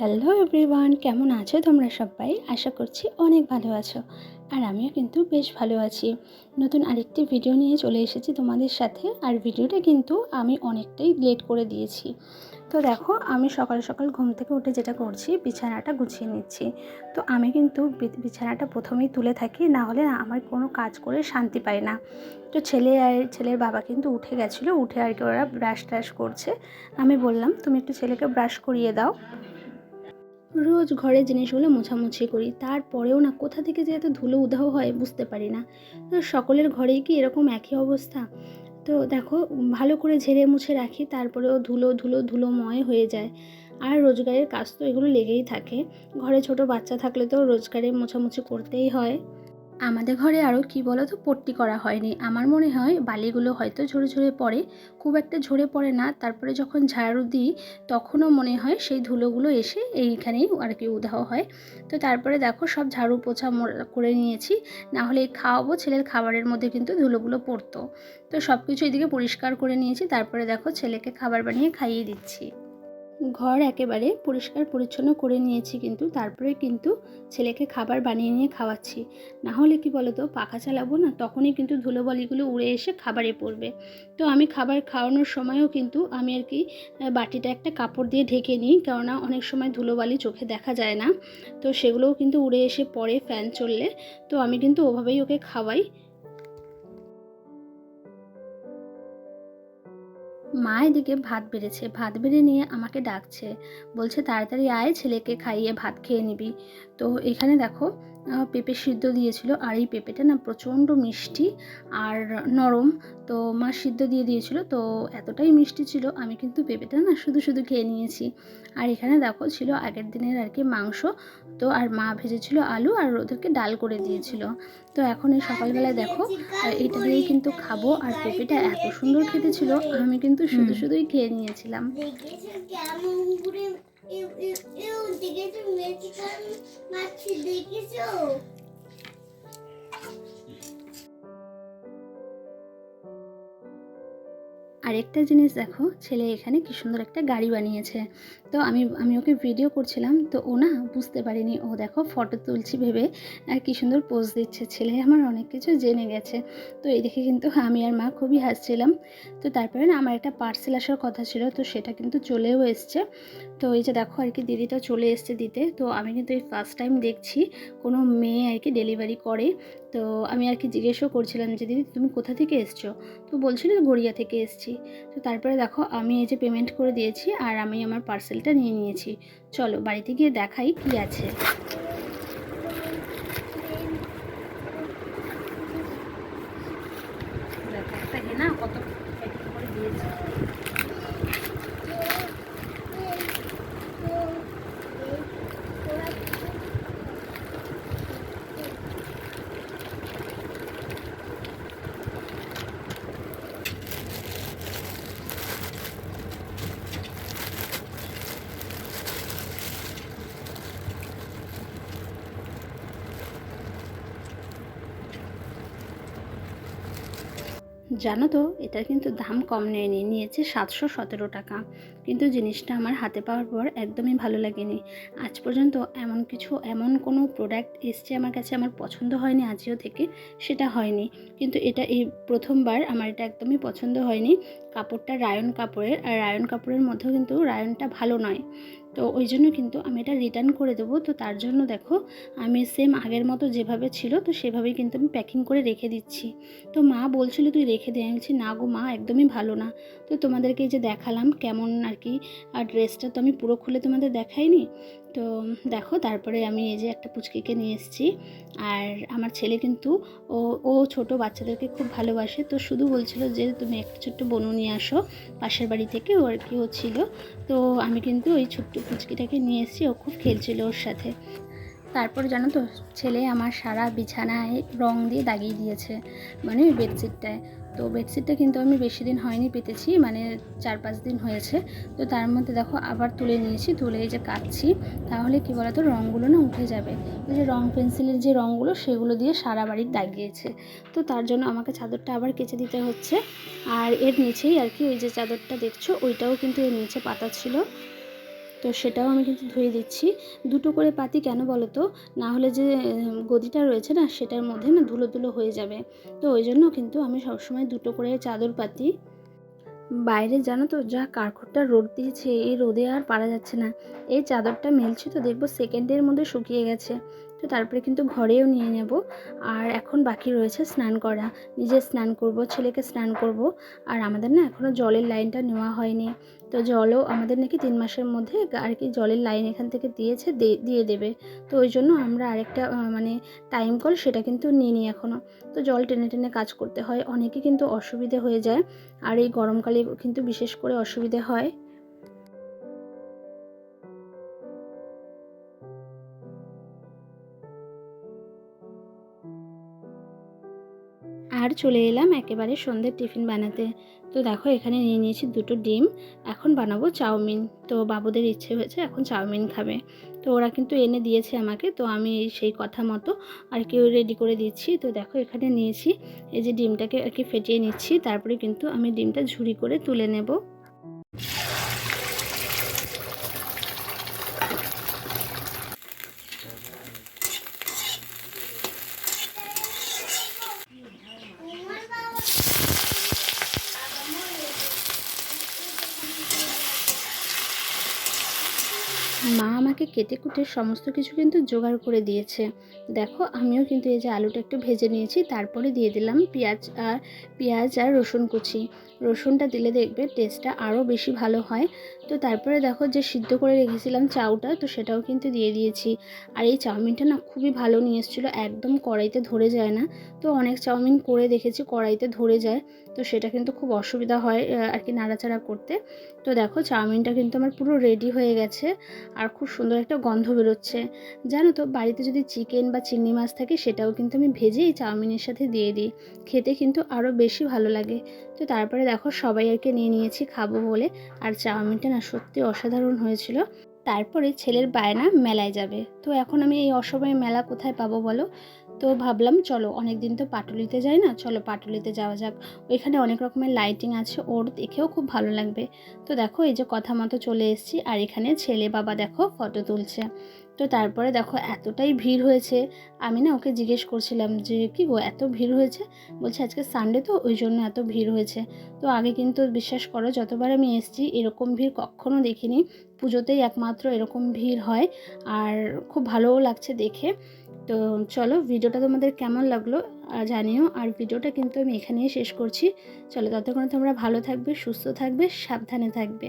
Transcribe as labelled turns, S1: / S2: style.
S1: Hello everyone, কেমন আছো তোমরা সবাই? আশা করছি অনেক ভালো আছো আর আমিও কিন্তু বেশ ভালো আছি। নতুন আরেকটি ভিডিও নিয়ে চলে এসেছি তোমাদের সাথে আর ভিডিওটা কিন্তু আমি অনেকটাই লেট করে দিয়েছি। তো দেখো, আমি সকাল সকাল ঘুম থেকে উঠে যেটা করছি, বিছানাটা গুছিয়ে নিচ্ছি। তো আমি কিন্তু বিছানাটা প্রথমেই তুলে থাকি, না হলে না আমার কোনো কাজ করে শান্তি পাই না। তো ছেলে আর, ছেলের বাবা কিন্তু উঠে গেছিল, উঠে আর কি ওরা ব্রাশ ট্রাশ করছে। আমি বললাম, তুমি একটু ছেলেকে ব্রাশ করিয়ে দাও। রোজ ঘরের জিনিসগুলো মোছামুছি করি, তারপরেও না কোথা থেকে যে এত ধুলো উধাও হয় বুঝতে পারি না। সকলের ঘরেই কি এরকম একই অবস্থা? তো দেখো, ভালো করে ঝেড়ে মুছে রাখি, তারপরেও ধুলো ধুলো, ধুলোময় হয়ে যায়। আর রোজগারের কাজ তো এগুলো লেগেই থাকে। ঘরে ছোট বাচ্চা থাকলে তো রোজগারে মোছামুছি করতেই হয়। আমাদের ঘরে আরও কি বলো তো পট্টি করা হয়নি। আমার মনে হয় বালিগুলো হয়তো ঝরে ঝরে পড়ে, খুব একটা ঝরে পড়ে না। তারপরে যখন ঝাড়ু দিই, তখনও মনে হয় সেই ধুলোগুলো এসে এইখানেই আর কি উধাও হয়। তো তারপরে দেখো সব ঝাড়ু পোছা করে নিয়েছি। না হলে খাওয়াবো, ছেলের খাবারের মধ্যে কিন্তু ধুলোগুলো পড়তো। তো সব কিছু এদিকে পরিষ্কার করে নিয়েছি। তারপরে দেখো ছেলেকে খাবার বানিয়ে খাইয়ে দিচ্ছি। ঘর একেবারে পরিষ্কার পরিচ্ছন্ন করে নিয়েছি কিন্তু, তারপরে কিন্তু ছেলেকে খাবার বানিয়ে নিয়ে খাওয়াচ্ছি। না হলে কি বলো তো পাখা চালাবো না, তখনই কিন্তু ধুলোবালিগুলো উড়ে এসে খাবারে পড়বে। তো আমি খাবার খাওয়ানোর সময়ও কিন্তু আমি আর কি বাটিটা একটা কাপড় দিয়ে ঢেকে নিই, কেননা অনেক সময় ধুলোবালি চোখে দেখা যায় না। তো সেগুলোও কিন্তু উড়ে এসে পড়ে ফ্যান চললে, তো আমি কিন্তু ওভাবেই ওকে খাওয়াই। মা এদিকে ভাত বেড়েছে, ভাত বেড়ে নিয়ে আমাকে ডাকছে। বলছে, তাড়াতাড়ি আয়, ছেলেকে খাইয়ে ভাত খেয়ে নিবি। তো এখানে দেখো পেঁপে সিদ্ধ দিয়েছিল। আর এই পেঁপেটা না প্রচণ্ড মিষ্টি আর নরম। তো মা সিদ্ধ দিয়ে দিয়েছিল। তো এতটাই মিষ্টি ছিল আমি কিন্তু পেঁপেটা না শুধু শুধু খেয়ে নিয়েছি। আর এখানে দেখো ছিল আগের দিনের আর কি মাংস। তো আর মা ভেজেছিল আলু আর ওদেরকে ডাল করে দিয়েছিল। তো এখন এই সকালবেলায় দেখো এটা দিয়েই কিন্তু খাব। আর পেঁপেটা এত সুন্দর খেতে ছিল আমি কিন্তু শুধু শুধুই খেয়ে নিয়েছিলাম।
S2: Eu, eu, eu, eu, eu, eu, eu, eu, eu, eu,
S1: আরেকটা জিনিস দেখো, ছেলে এখানে কি সুন্দর একটা গাড়ি বানিয়েছে। তো আমি আমি ওকে ভিডিও করছিলাম, তো ও না বুঝতে পারিনি। ও দেখো ফটো তুলছি ভেবে, আর কি সুন্দর পোজ দিচ্ছে। ছেলে আমার অনেক কিছু জেনে গেছে। তো এই দেখে কিন্তু আমি আর মা খুবই হাসছিলাম। তো তারপরে না আমার একটা পার্সেল আসার কথা ছিল, তো সেটা কিন্তু চলেও এসছে। তো এই যে দেখো আর কি দিদিটা চলে এসছে দিতে। তো আমি কিন্তু এই ফার্স্ট টাইম দেখছি, কোনো মেয়ে আর কি ডেলিভারি করে। তো আমি আর কি জিজ্ঞেসও করছিলাম যে, দিদি, তুমি কোথা থেকে এসছো? তো বলছিল গড়িয়া থেকে এসছি। তো তারপরে দেখো, আমি এই যে পেমেন্ট করে দিয়েছি আর আমি আমার পার্সেলটা নিয়ে নিয়েছি। চলো, বাড়িতে গিয়ে দেখাই কি আছে। হেনা কত করে দিয়েছে। জানো তো, এটার কিন্তু দাম কম নেয়নি, নিয়েছে সাতশো সতেরো টাকা। কিন্তু জিনিসটা আমার হাতে পাওয়ার পর একদমই ভালো লাগেনি। আজ পর্যন্ত এমন কিছু, এমন কোনো প্রোডাক্ট এসছে আমার কাছে আমার পছন্দ হয়নি, আজিও থেকে সেটা হয়নি। কিন্তু এটা এই প্রথমবার আমার এটা একদমই পছন্দ হয়নি। কাপড়টা রায়ন কাপড়ের আর রায়ন কাপড়ের মধ্যেও কিন্তু রায়নটা ভালো নয়। তো ওই জন্য কিন্তু আমি এটা রিটার্ন করে দেবো। তো তার জন্য দেখো, আমি সেম আগের মতো যেভাবে ছিল, তো সেভাবেই কিন্তু আমি প্যাকিং করে রেখে দিচ্ছি। তো মা বলছিল, তুই রেখে দে। আমি না গো মা, একদমই ভালো না। তো তোমাদেরকে যে দেখালাম, কেমন আর কি, আর ড্রেসটা তো আমি পুরো খুলে তোমাদের দেখাইনি। তো দেখো, তারপরে আমি এই যে একটা পুচকিকে নিয়ে এসেছি। আর আমার ছেলে কিন্তু ও ও ছোটো, বাচ্চাদেরকে খুব ভালোবাসে। তো শুধু বলছিল যে, তুমি একটা ছোট্ট বনু নিয়ে আসো। পাশের বাড়ি থেকে ও আর কি ও ছিল তো আমি কিন্তু ওই ছোট্ট পুচকিটাকে নিয়ে এসেছি। ও খুব খেলছিল ওর সাথে। তারপর জানো তো, ছেলে আমার সারা বিছানায় রং দিয়ে দাগিয়ে দিয়েছে মানে বেডশিটটায়। তো বেডশিটটা কিন্তু আমি বেশি দিন হয়নি পেতেছি মানে চার পাঁচ দিন হয়েছে। তো তার মধ্যে দেখো আবার তুলে নিয়েছি, তুলে এই যে কাটছি। তাহলে কি বলতো, রঙগুলো না উঠে যাবে। ওই যে রং পেন্সিলের যে রঙগুলো, সেগুলো দিয়ে সারা বাড়ির দাগিয়েছে। তো তার জন্য আমাকে চাদরটা আবার কেচে দিতে হচ্ছে। আর এর নিচেই আর কি ওই যে চাদরটা দেখছ, ওইটাও কিন্তু এর নিচে পাতা ছিল। তো সেটাও আমি কিন্তু ধুয়ে দিচ্ছি। দুটো করে পাতি কেন বলো তো না হলে যে গদিটা রয়েছে না, সেটার মধ্যে না ধুলো ধুলো হয়ে যাবে। তো ওই জন্য কিন্তু আমি সবসময় দুটো করে চাদর পাতি। বাইরে জানো তো, যা কারখোরটা রোদ দিয়েছে, এই রোদে আর পারা যাচ্ছে না। এই চাদরটা মেলছি তো, দেখব সেকেন্ডের মধ্যে শুকিয়ে গেছে। তো তারপরে কিন্তু ঘরেও নিয়ে নেব। আর এখন বাকি রয়েছে স্নান করা। নিজে স্নান করব, ছেলেকে স্নান করব। আর আমাদের না এখনও জলের লাইনটা নেওয়া হয়নি। তো জলও আমাদের নাকি তিন মাসের মধ্যে আর কি জলের লাইন এখান থেকে দিয়েছে দিয়ে দেবে। তো ওই জন্য আমরা আরেকটা মানে টাইম কল সেটা কিন্তু নিয়ে নিই এখনও তো জল টেনে টেনে কাজ করতে হয়। অনেকে কিন্তু অসুবিধে হয়ে যায়। আর এই গরমকালে কিন্তু বিশেষ করে অসুবিধে হয়। আর চলে এলাম একেবারে সন্ধ্যের টিফিন বানাতে। তো দেখো, এখানে নিয়ে নিয়েছি দুটো ডিম, এখন বানাবো চাউমিন। তো বাবুদের ইচ্ছে হয়েছে এখন চাউমিন খাবে। তো ওরা কিন্তু এনে দিয়েছে আমাকে, তো আমি সেই কথা মতো আর কি রেডি করে দিচ্ছি। তো দেখো, এখানে নিয়েছি এই যে ডিমটাকে আর কি ফেটিয়ে নিচ্ছি, তারপরে কিন্তু আমি ডিমটা ঝুড়ি করে তুলে নেব। মা আমাকে কেটে কুটে সমস্ত কিছু কিন্তু জোগাড় করে দিয়েছে। দেখো, আমিও কিন্তু এই যে আলুটা একটু ভেজে নিয়েছি, তারপরে দিয়ে দিলাম পেঁয়াজ আর পেঁয়াজ আর রসুন কুচি। রসুনটা দিলে দেখবে টেস্টটা আরও বেশি ভালো হয়। তো তারপরে দেখো যে সিদ্ধ করে রেখেছিলাম চাউটা, তো সেটাও কিন্তু দিয়ে দিয়েছি। আর এই চাউমিনটা না খুবই ভালো নিয়ে এসেছিল, একদম কড়াইতে ধরে যায় না। তো অনেক চাউমিন করে দেখেছি, কড়াইতে ধরে যায়। তো সেটা কিন্তু খুব অসুবিধা হয় আর কি নাড়াচাড়া করতে। তো দেখো চাউমিনটা কিন্তু আমার পুরো রেডি হয়ে গেছে, আর খুব সুন্দর একটা গন্ধ বেরোচ্ছে। জানো তো, বাড়িতে যদি চিকেন বা চিংড়ি মাছ থাকে, সেটাও কিন্তু আমি ভেজে এই চাউমিনের সাথে দিয়ে দিই। খেতে কিন্তু আরও বেশি ভালো লাগে। তো তারপরে দেখো, সবাই আর কি নিয়ে নিয়েছি, খাব বলে। আর চাউমিনটা না সত্যি অসাধারণ হয়েছিল। তারপরে ছেলের বায়না মেলায় যাবে। তো এখন আমি এই অসময়ে মেলা কোথায় পাবো বলো? তো ভাবলাম, চলো অনেক দিন তো পাটুলিতে যাই না, চলো পাটুলিতে যাওয়া যাক। ওইখানে অনেক রকমের লাইটিং আছে, ওর দেখেও খুব ভালো লাগবে। তো দেখো, এই যে কথা মতো চলে এসেছি, আর এখানে ছেলে বাবা দেখো ফটো তুলছে। তো তারপরে দেখো, এতটাই ভিড় হয়েছে। আমি না ওকে জিজ্ঞেস করছিলাম যে, কি গো, এত ভিড় হয়েছে? বলছে, আজকে সানডে তো, ওই জন্য এত ভিড় হয়েছে। তো আগে কিন্তু বিশ্বাস করো, যতবার আমি এসেছি, এরকম ভিড় কখনো দেখিনি। পুজোতেই একমাত্র এরকম ভিড় হয়, আর খুব ভালোও লাগছে দেখে। তো চলো ভিডিওটা তোমাদের কেমন লাগল জানিও। আর ভিডিওটা কিন্তু আমি এখানেই শেষ করছি। চলো ততক্ষণ তোমরা ভালো থাকবে, সুস্থ থাকবে, সাবধানে থাকবে।